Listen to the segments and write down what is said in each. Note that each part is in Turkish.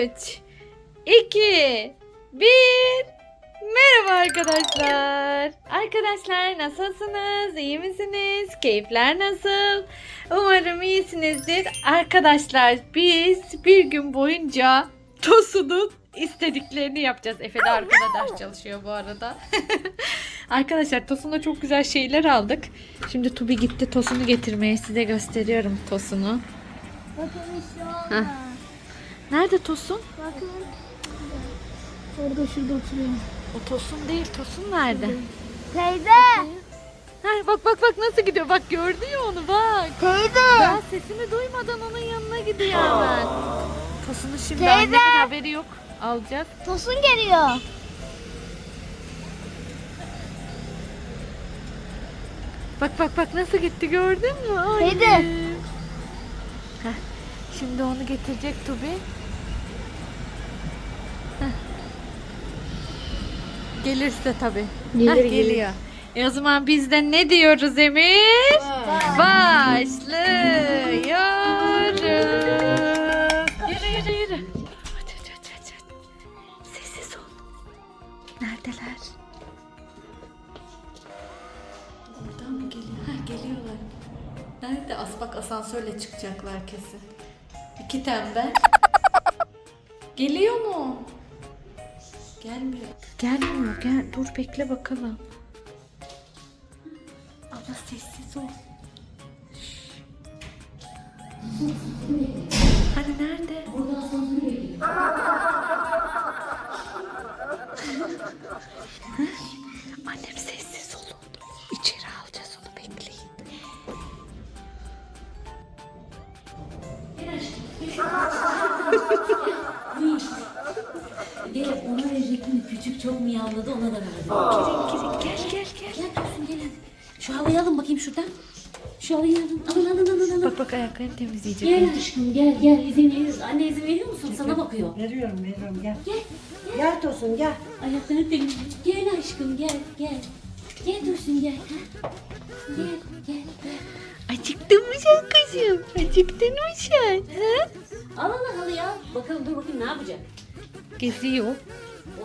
3 2 1 Merhaba arkadaşlar. Arkadaşlar nasılsınız? İyi misiniz? Keyifler nasıl? Umarım iyisinizdir. Arkadaşlar biz bir gün boyunca Tosun'un istediklerini yapacağız. Efe de arkada ders çalışıyor bu arada. Arkadaşlar Tosun'a çok güzel şeyler aldık. Şimdi Tubi gitti Tosun'u getirmeye. Size gösteriyorum Tosun'u. Bakın şu Heh. Nerede Tosun? Bakın. Orada şurada oturuyor. O Tosun değil. Tosun nerede? Teyze. Ha, bak bak bak nasıl gidiyor. Bak gördün ya onu bak. Teyze. Ben sesimi duymadan onun yanına gidiyor hemen. Tosun'un şimdi Teyze. annemin haberi yok. Alacağız. Tosun geliyor. Bak bak bak nasıl gitti gördün mü? Annem. Teyze. Heh, Şimdi onu getirecek Tubi. Gelirse tabi. Gelir, gelir. geliyor. E o zaman biz de ne diyoruz Emir? Başlıyoruz. Yürü yürü yürü. Hadi, hadi, hadi, hadi. Sessiz ol. Neredeler? Buradan mı geliyor? Ha geliyorlar. Nerede? As bak asansörle çıkacaklar kesin. İki tembel. Geliyor mu? Gelmiyor. Gelmiyor. Gel. Dur bekle bakalım. Ama sessiz ol. Hani nerede? Annem sessiz olun. İçeri alacağız onu bekleyin. Gel ona verecektim. Küçük çok miyavladı ona da verdim. Gel gel gel. Gel Gülsün gel hadi. Şu halıyı alın bakayım şuradan. Şu halıyı alın. Alın alın alın alın. Bak bak ayaklarını temizleyecek. Gel aşkım gel gel izin verir. Anne izin veriyor musun? Sana bakıyor. Veriyorum veriyorum gel. Gel. Gel Tosun gel. Ayaklarını temizle. Gel aşkım gel gel. Gel Dursun gel. Ha? Gel gel gel. Acıktın mı sen kızım? Acıktın mı sen? Ha? Al al al. Bakalım dur bakayım ne yapacak. Geziyor.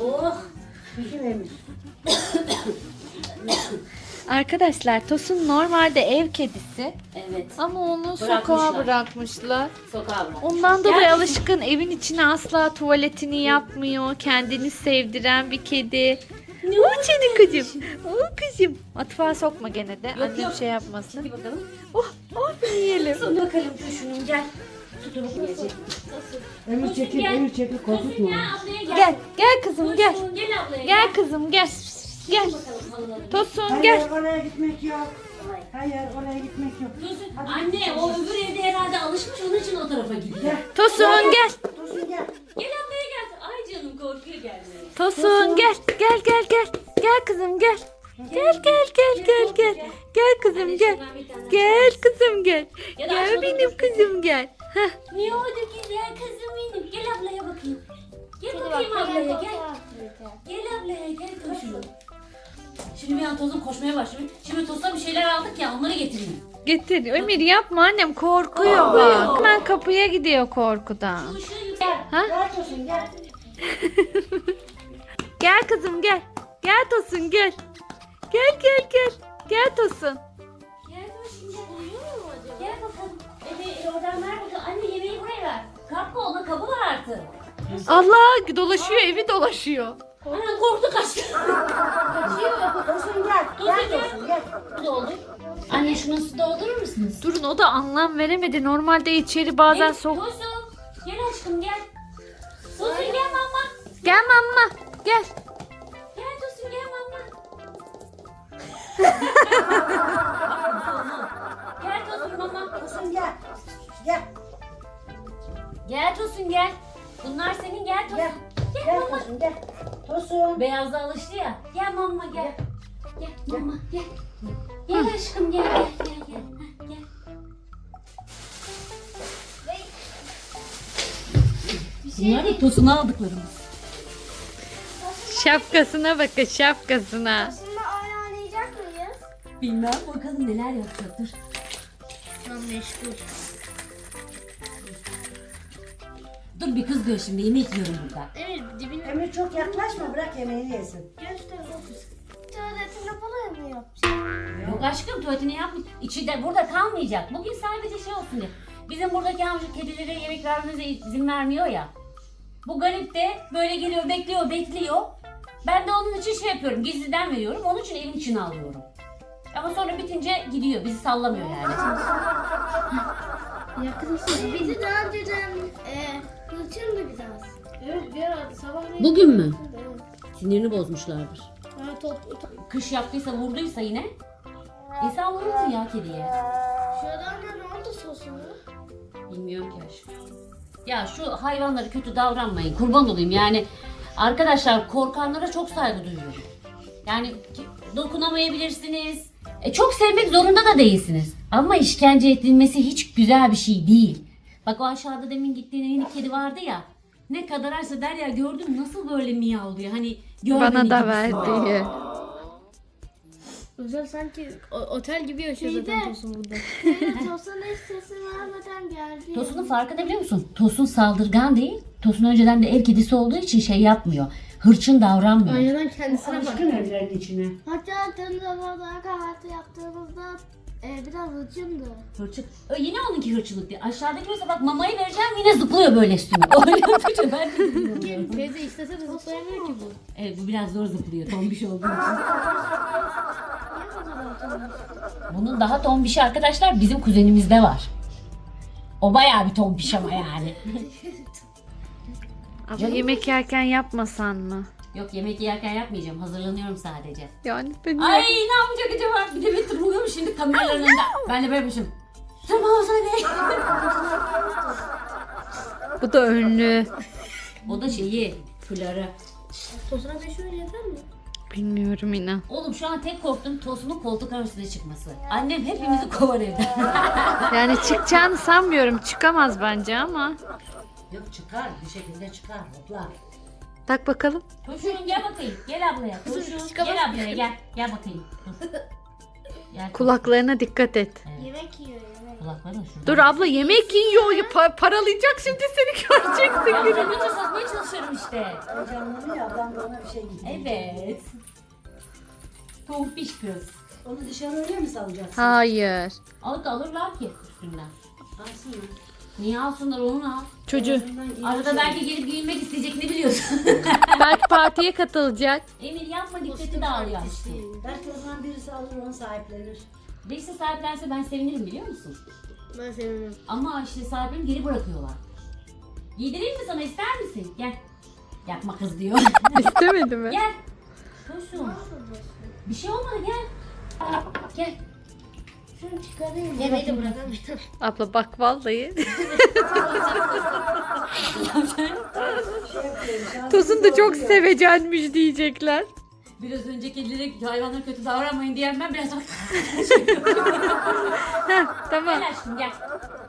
Oh. Bizim Emir. Arkadaşlar Tosun normalde ev kedisi Evet. ama onu sokağa Bırakmışlar. bırakmışlar. Sokağa bırak. Ondan dolayı Gel. alışkın evin içine asla tuvaletini yapmıyor. Kendini sevdiren bir kedi. Ne o senin kızım? O kızım. Mutfağa sokma gene de. Annem yok. şey yapmasın. Hadi bakalım. Oh, oh yiyelim. Dur bakalım şunun gel. Gelecek. Emir çekil Emir çekil korkutma. Gel gel. Gel, gel kızım gel. Gel ablaya Gel kızım gel. Gel. Tosun Hayır gel. oraya gitmek yok. Hayır oraya gitmek yok. Dursun. Anne o öbür evde herhalde alışmış onun için o tarafa gidiyor. Gel. Tosun gel. Tosun gel. Gel ablaya gel. Ay canım korkuyor gelmeye. Tosun gel. Gel gel gel. Gel kızım gel. Gel gel gel gel gel. Gel kızım gel. Gel kızım gel. Gel benim kızım gel. Heh. Ne oldu güzel kızım benim. Gel ablaya bakayım. Gel bakayım ablaya gel. Gel ablaya gel koşun. Şimdi bir an tozum koşmaya başlıyor. Şimdi toza bir şeyler aldık ya onları getireyim. Getir. Emir yapma annem korkuyor bak. Hemen kapıya gidiyor korkudan. Bu ışığı yükselt. Gel Tosun gel. Gel kızım gel. Gel Tosun gel. Gel gel gel. Gel Tosun. Gel koşun gel. Uyuyor mu acaba? Gel bakalım. Ebe oradan ver bakalım. Ver. Kalkma ona kabı var artık. Allah dolaşıyor evi dolaşıyor. Ana korktu kaçtı. Kaçıyor. Tosun gel. Gel Tosun gel. Doldur. Anne şunu su doldurur musunuz? Durun o da anlam veremedi. Normalde içeri bazen Gel, sok. Tosun. Gel aşkım gel. Tosun gel mama. Gel mamma. Gel. Gel Tosun gel mama. gel Tosun mama. Tosun gel. Gel. Gel Tosun gel. Bunlar senin gel Tosun. Gel. Gel, Gel mama. Tosun gel. Tosun. Beyazda alıştı ya. Gel mama gel. Gel mama gel. Gel aşkım gel gel gel gel. Heh, gel. Bunlar da Tosun'a aldıklarımız. Şapkasına bakın şapkasına. Şimdi oynayacak mıyız? Bilmem bakalım neler yapacaktır. Şu an meşgul. Dur bir kız gör şimdi yemek yiyorum burada. Evet dibine Emir çok yaklaşma bırak yemeğini yesin. göster. Tuvaletini falan mı yapacağım? Yok aşkım tuvaletini yapmış. İçi de burada kalmayacak. Bugün sadece şey olsun diye. Bizim buradaki amca kedilere yemek vermemize izin vermiyor ya. Bu garip de böyle geliyor bekliyor bekliyor. Ben de onun için şey yapıyorum gizliden veriyorum. Onun için evin içine alıyorum. Ama sonra bitince gidiyor. Bizi sallamıyor yani. Arkadaşlar bizi daha önceden hırçındı biraz. Evet bir ara sabah Bugün mü? Sinirini bozmuşlardır. Ha, top, top. Kış yaptıysa vurduysa yine. İnsan vurur ya kediye. Şuradan da ne oldu sosunu? Bilmiyorum ki aşkım. Ya şu hayvanlara kötü davranmayın. Kurban olayım yani. Arkadaşlar korkanlara çok saygı duyuyorum. Yani dokunamayabilirsiniz. E, çok sevmek zorunda da değilsiniz. Ama işkence edilmesi hiç güzel bir şey değil. Bak o aşağıda demin gittiğin minik kedi vardı ya. Ne kadar arsa der ya gördün mü nasıl böyle miyavlıyor. Hani Bana da gibisi. verdi. Özel sanki otel gibi yaşıyor zaten Tosun burada. Tosun hiç sesi vermeden geldi. Tosun'un farkında biliyor musun? Tosun saldırgan değil. Tosun önceden de ev kedisi olduğu için şey yapmıyor. Hırçın davranmıyor. Aynadan kendisine bak. Alışkın evlerin içine. Hatta dün sabahdan kahvaltı yaptığımızda e, biraz hırçındı. Hırçın. Ö, Yine onunki hırçınlık değil. Aşağıdaki mesela bak mamayı vereceğim yine zıplıyor böyle üstüme. Öyle yapınca ben de zıplıyorum. Teyze istese de zıplayamıyor ki bu. Evet bu biraz zor zıplıyor tombiş olduğu için. Bunun daha tombişi arkadaşlar bizim kuzenimizde var. O bayağı bir tombiş ama yani. Ama yemek yerken yapmasan mı? Yok yemek yerken yapmayacağım. Hazırlanıyorum sadece. Yani ben Ay ne yapacak acaba? Bir de beni tırmılıyor şimdi kameraların önünde. Ben de böyleymişim. Tırmalasana be. Bu da önlü. O da şeyi, fları. Tosuna beş öyle yeter mi? Bilmiyorum inan. Oğlum şu an tek korktuğum Tosun'un koltuk arasına çıkması. Annem hepimizi kovar evden. Yani çıkacağını sanmıyorum. Çıkamaz bence ama. Yok çıkar bir şekilde çıkar hoplar. Tak bakalım. Toşun gel bakayım. Gel ablaya. Toşun gel ablaya gel. Gel bakayım. Dur. Gel. Kulaklarına dikkat et. Yemek yiyor yemek. Kulakların şurada. Dur abla yemek yiyor. Ya pa- paralayacak şimdi seni göreceksin. Ben bakınca satmaya çalışıyorum işte. Heyecanlanıyor ablam da ona bir şey gidiyor. Evet. Tompiş kız. Onu dışarı öyle mi salacaksın? Hayır. Alıp da alırlar ki üstünden. Alsın mı? Niye alsınlar onu al. Çocuğu. Arada belki gelip giyinmek isteyecek ne biliyorsun? Belki partiye katılacak. Emir yapma dikkati dağılıyor aşkım. Belki o zaman birisi alır onu sahiplenir. Birisi sahiplense ben sevinirim biliyor musun? Ben sevmem. Ama işte sahiplerini geri bırakıyorlar. Giydireyim mi sana ister misin? Gel. Yapma kız diyor. İstemedi mi? gel. Koşun. Bir şey olmadı gel. Gel. Şunu çıkarayım. Yemeği de bırakamıyorum. Abla bak vallahi. Tosun da çok sevecenmiş diyecekler. Biraz önce kedilere hayvanlara kötü davranmayın diyen ben biraz bak. Heh, tamam. Gel aşkım gel.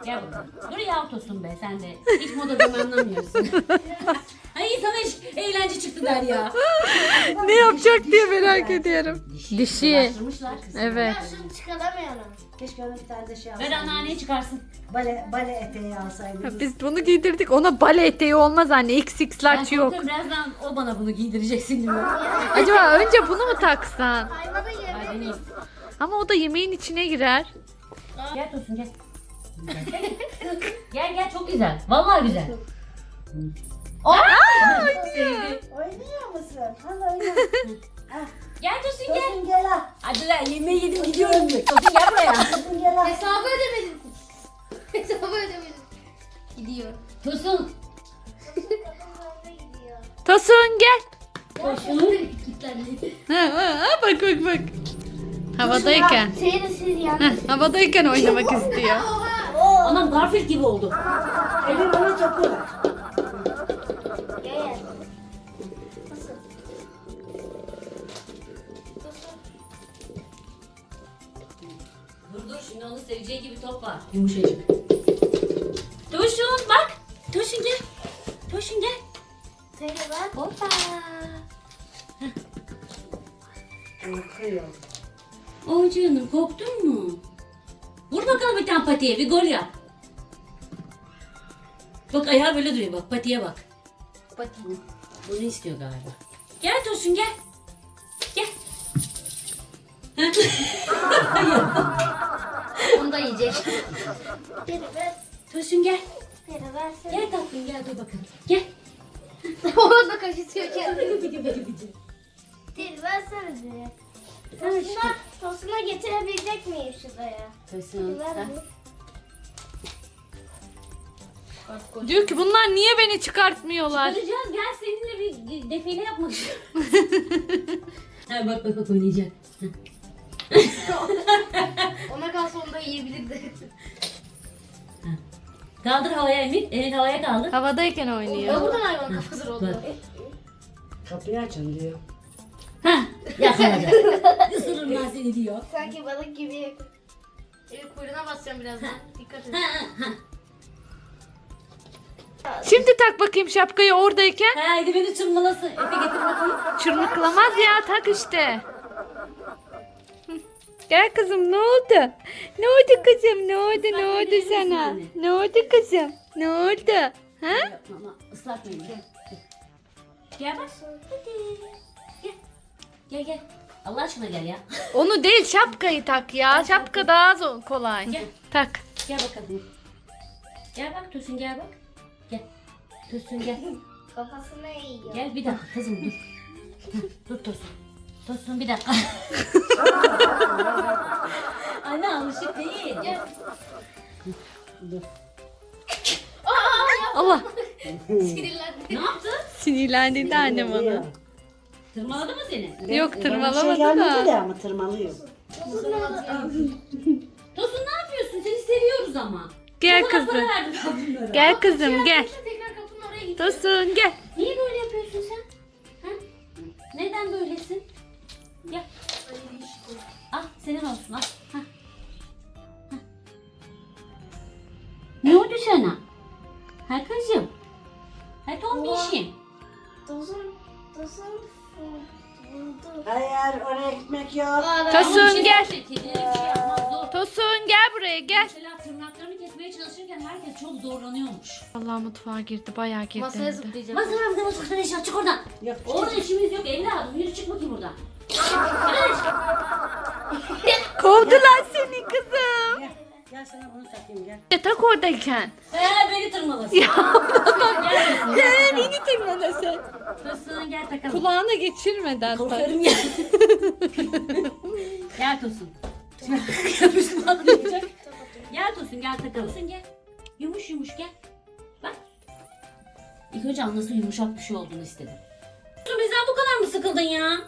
Gel bakalım. Dur ya tosun be sen de. Hiç modadan anlamıyorsun. Ay sana hiç eğlence çıktı der ya. Ne yapacak diye merak ediyorum. Dişi. Dolaştırmışlar. Evet. Ben şunu çıkaramıyorum. Keşke ona bir tane de şey Ver alsaydı. anneanneyi çıkarsın. Bale, bale eteği alsaydı. Biz bunu giydirdik. Ona bale eteği olmaz anne. XX Ben large yok. korkuyorum birazdan o bana bunu giydireceksin diyor. Acaba önce bunu mu taksan? Hayvana Ay yemek. deneyim. Ama o da yemeğin içine girer. Gel Tosun gel. gel gel çok güzel. Vallahi güzel. Aa! Sevdi. Oynuyor musun? Hadi oyna. Gel Tosun gel. Tosun gel al. Hadi lan yemeği yedim gidiyorum diyor. Tosun gel buraya. Tosun gel al. Hesabı ödemedim. Hesabı ödemedim. Gidiyor. Tosun. Tosun gel. Tosun. Ha, ha, ha, bak bak bak. Havadayken. Seyri siz. Heh, havadayken oynamak istiyor. Anam Garfield gibi oldu. Topu ver. Gel. Dur dur şimdi onun seveceği gibi top var. Yumuşacık. Toşun bak. Toşun gel. Toşun gel. Seyri bak. Hoppa. Korkuyor. Oh canım korktun mu? Vur bakalım bir tane patiye bir gol yap. Bak ayağı böyle duruyor bak patiye bak. Pati. Bunu istiyor galiba. Gel Tosun gel. Gel. Onu da yiyecek. Tosun gel. Gel tatlım gel dur bakalım. Gel. Onu da kaşıtıyor kendini. Dil versene diye. Tosuna, tosuna getirebilecek miyim şuraya? Tosun. Diyor ki bunlar niye beni çıkartmıyorlar? Çıkaracağız gel seninle bir defile yapmak istiyorum. ha, bak bak bak oynayacak. Ona kalsa onu da yiyebilirdi. Kaldır havaya Emir. Elin havaya kaldır. Havadayken Ya oynuyor. buradan hayvan kafası oldu. Kapıyı açın diyor. Ha yakaladı. Isırırım ben seni diyor. Sanki balık gibi. Eli kuyruğuna basacağım birazdan. Dikkat et. Ha, ha. Şimdi tak bakayım şapkayı oradayken. Haydi beni çırmalasın. Efe getir bakayım. Çırmıklamaz ya tak işte. Gel kızım ne oldu? Ne oldu kızım? Ne oldu? Ne oldu sana? Ne oldu kızım? Ne oldu? Ha? Yapma ama ıslatma beni. Gel. Gel bak. Hadi. Gel. Gel gel. Allah aşkına gel ya. Onu değil şapkayı tak ya. Şapka daha zor, kolay. Gel. Tak. Gel bakalım. Gel bak Tosun gel bak. Gel. Tosun gel. Kafasına yiyor. Gel bir dakika kızım dur. Dur Tosun. Tosun bir dakika. Anne alışık değil. Gel. Allah. Sinirlendi. Ne yaptın? Sinirlendi de annem onu. Tırmaladı mı seni? Yok şey tırmalamadı gelmedi de da. ama tırmalıyor. Tosun ne yapıyorsun? Seni seviyoruz ama. Gel kızım. Gel kızım gel. Tosun gel. Niye böyle yapıyorsun sen? Ha? Neden böylesin? Gel. Al senin olsun al. Herkes çok zorlanıyormuş. Allah mutfağa girdi bayağı girdi. Masaya hem de. zıplayacağım. De mutfaktan eşya çık oradan. Yok. Orada işimiz yok evladım. Yürü çık bakayım buradan. Kovdular seni kızım. Gel. Gel sana bunu takayım gel. E, tak oradayken. Ee, beni tırmalasın. Ya. Gel. Beni tırmala sen. Tosun gel takalım. Kulağına geçirmeden tak. Korkarım ya. gel Tosun. Üstüme atlayacak. Gel Tosun gel takalım. Tosun gel. Yumuş yumuş gel. Bak. İlk önce anlasın yumuşak bir şey olduğunu istedim. Tosun bizden bu kadar mı sıkıldın ya?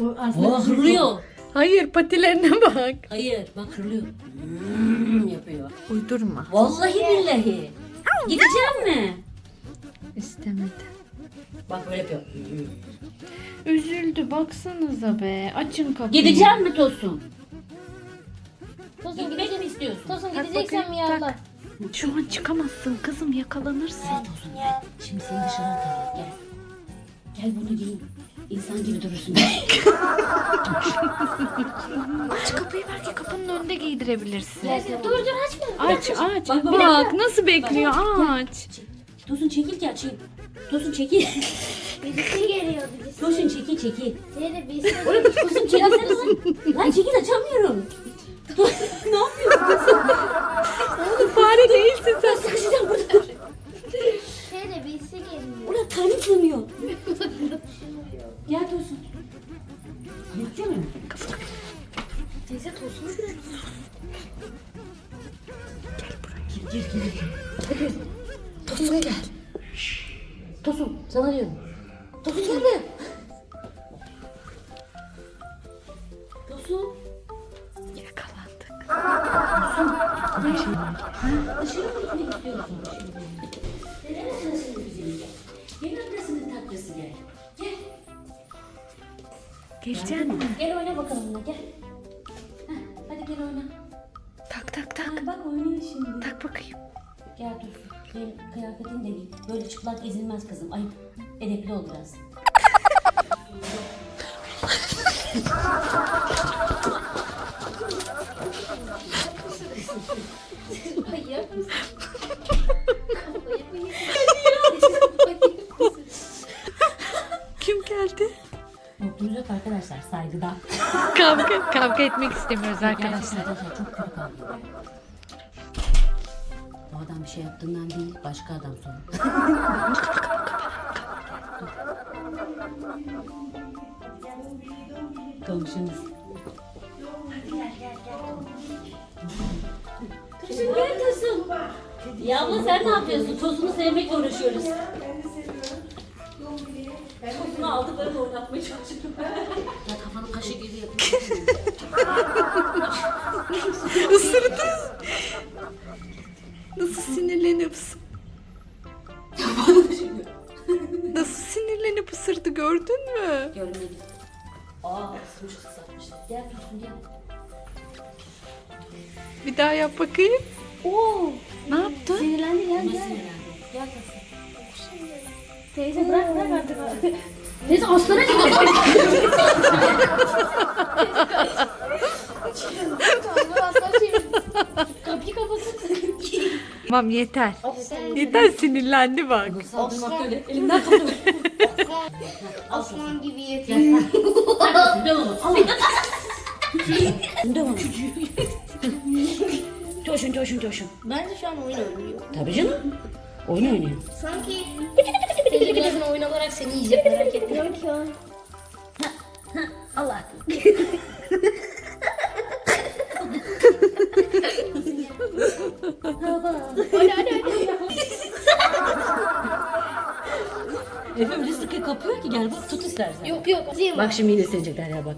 Oh hırlıyor. Hayır patilerine bak. Hayır bak hırlıyor. Hmm, yapıyor. Uydurma. Vallahi billahi. Gideceğim mi? İstemedi. Bak böyle yapıyor. Üzüldü baksanıza be. Açın kapıyı. Gideceğim mi Tosun? Tosun Gitmek gidecek. mi istiyorsun? Tosun Tak gideceksen bakayım, miyavla. Şu an çıkamazsın kızım yakalanırsın. Gel Tosun gel. Şimdi seni dışarı atalım gel. Gel bunu giyin. İnsan gibi durursun. Aç kapıyı belki kapının önünde giydirebilirsin. Dur dur açma. Aç aç. Bak, Bak, bak, nasıl bekliyor aç. Tosun çekil gel çekil. Tosun çekil. Birisi geliyor birisi. Tosun çekil çekil. Seni birisi Tosun çekilsene lan. Lan çekil açamıyorum. Ne yapıyorsun? Fare değilsin sen. Sıkışacağım burada. Seni birisi geliyor. Burada karnım sığmıyor. Gel Tosun. Yapacağım mı? Teyze tosun. Gir gir gir. Tosun gel. Tosun sana diyorum. Tosun gel buraya. Dışarı mı gitmek istiyorsun? Neden sırasını bizimle? Gel annesinin tatlısı gel. Gel. Gelecek mi? Gel oyna bakalım buna gel. Heh, hadi gel oyna. Tak tak tak. Ha, bak oynuyor şimdi. Tak bakayım. Gel dur. Benim kıyafetin de giy. Böyle çıplak gezilmez kızım. Ayıp. Edepli ol biraz. Kim geldi? Mutluluk yok arkadaşlar saygıdan. kavga, kavga etmek istemiyoruz arkadaşlar. Gerçekten çok şey, kötü kavga. O adam bir şey yaptığından değil başka adam sorumlu. Komşunuz. Ya abla sen ne yapıyorsun? Tosunu sevmekle uğraşıyoruz. Tosunu aldıklarını oynatmaya çalışıyorum. ya kafanı kaşı gibi yapıyorsun. Isırdı. Nasıl sinirlenip Nasıl sinirlenip ısırdı gördün mü? Görmedim. Aa ısırmış ıslatmış. Gel Tosun gel. Bir daha yap bakayım. Oo. Ne yaptın? Sinirlendi gel gel. Gel. Teyze bırak bırak artık. Neyse aslana gibi. Kapıyı kapatın. Tamam yeter. Yeter sinirlendi bak. Saldırmak öyle. Elimden. Osman gibi. Dön onu. Al. Dön Coşun coşun coşun. Bence şu an oyun oynuyor. Tabii canım. Oyun oynuyor. Sanki senin gözün oyun olarak seni yiyecek merak ettim. Yok ya. Allah. Hadi hadi hadi. Efe öyle sıkı kapıyor ki gel bak tut istersen. Yok yok. Değil mi? Bak şimdi yine sevecekler ya bak.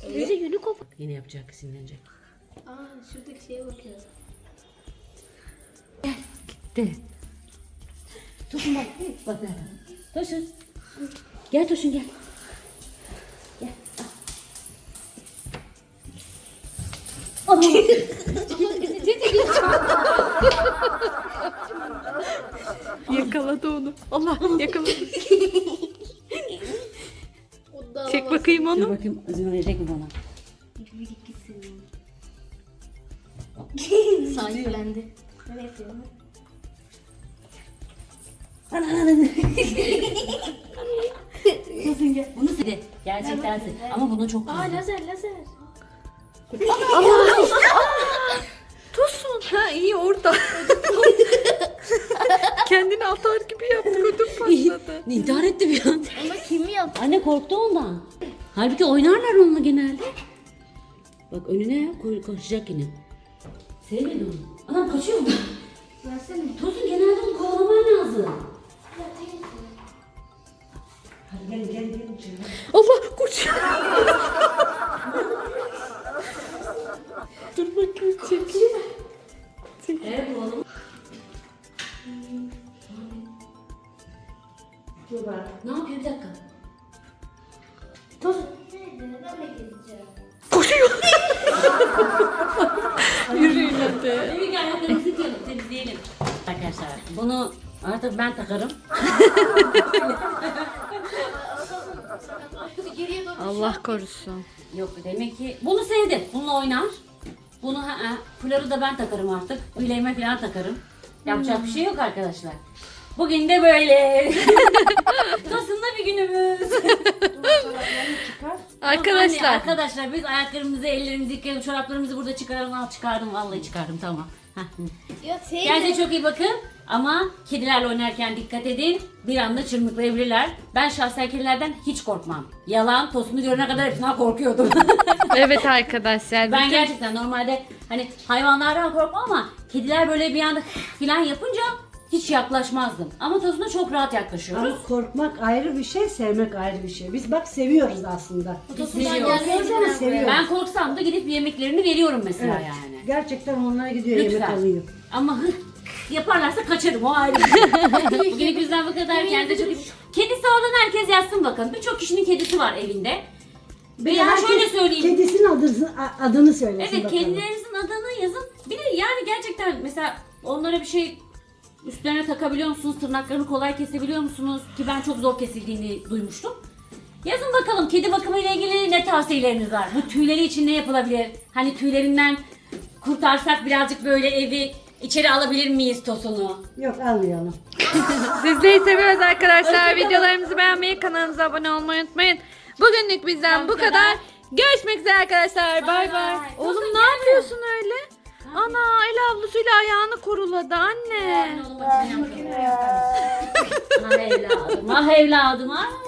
Teyze yünü kopar. Yine yapacak sinirlenecek. Aa şuradaki şeye bakıyoruz. De. Toşun bak. Bak nerede? Toşun. Gel Toşun gel. Gel. al. Yakaladı onu. Allah yakaladı. Bakayım Dur onu. bakayım izin verecek mi bana? sahiplendi. Ne yapıyorsun? Gel. Bunu sevdi. Gerçekten sevdi. Ama buna çok Aa kızdı. lazer lazer. Tosun. Ha iyi orada. Kendini atar gibi yaptı. Ödüm patladı. İntihar etti bir an. Ama kim yaptı? Anne korktu ondan. Halbuki oynarlar onunla genelde. Bak önüne koy, koşacak yine. Sevmedi onu. Anam kaçıyor mu? Versene. Tosun genelde onu kovalaman lazım. Hadi gelin gelin içeri. Allah koş. Dur bakayım çekeyim. Evet oğlum. Ne yapıyor bir dakika. Tosun. Ben de geleceğim. Koşuyor. Yürüyün hadi. Demin ki ayaklarımızı yıkayalım, temizleyelim. Arkadaşlar bunu artık ben takarım. Geriye doğru. Allah korusun. Yok demek ki bunu sevdi. Bununla oynar. Bunu ha, ha, fuları da ben takarım artık. Bileğime falan takarım. Yapacak bir şey yok arkadaşlar. Bugün de böyle. Tosun'da bir günümüz. Anne, Arkadaşlar. arkadaşlar biz ayaklarımızı, ellerimizi yıkayalım, çoraplarımızı burada çıkaralım. Al çıkardım, vallahi çıkardım tamam. Yok teyze. Kendinize çok iyi bakın. Ama kedilerle oynarken dikkat edin. Bir anda çırmıklayabilirler. Ben şahsen kedilerden hiç korkmam. Yalan, tosunu görene kadar hepsinden korkuyordum. Evet arkadaşlar. ben bütün- gerçekten normalde hani hayvanlardan korkmam ama kediler böyle bir anda filan yapınca hiç yaklaşmazdım. Ama tosuna çok rahat yaklaşıyoruz. Ama korkmak ayrı bir şey, sevmek ayrı bir şey. Biz bak seviyoruz aslında. Tosundan ama mi? seviyorum. Ben korksam da gidip yemeklerini veriyorum mesela Evet. yani. Gerçekten onlara gidiyor yemek Lütfen. alıyor. Ama hıh yaparlarsa kaçarım o ayrı bir şey. Bugünlük bizden bu kadar. Kendinize çok Kedisi olan herkes yazsın bakın. Birçok kişinin kedisi var evinde. Veya Herkes şöyle söyleyeyim. Kedisinin adını, adını söylesin Evet bakalım. kedilerinizin adını yazın. Bir de yani gerçekten mesela onlara bir şey üstlerine takabiliyor musunuz? Tırnaklarını kolay kesebiliyor musunuz? Ki ben çok zor kesildiğini duymuştum. Yazın bakalım kedi bakımı ile ilgili ne tavsiyeleriniz var? Bu tüyleri için ne yapılabilir? Hani tüylerinden kurtarsak birazcık böyle evi İçeri alabilir miyiz tosunu? Yok almayalım. Sizleri seviyoruz arkadaşlar. Videolarımızı beğenmeyi, kanalımıza abone olmayı unutmayın. Bugünlük bizden bu kadar. Görüşmek üzere arkadaşlar. Bay bay. Oğlum ne yapıyorsun öyle? Ana el havlusuyla ayağını kuruladı anne. Oğlum makine yapalım. Ah evladım, ah evladım, ah.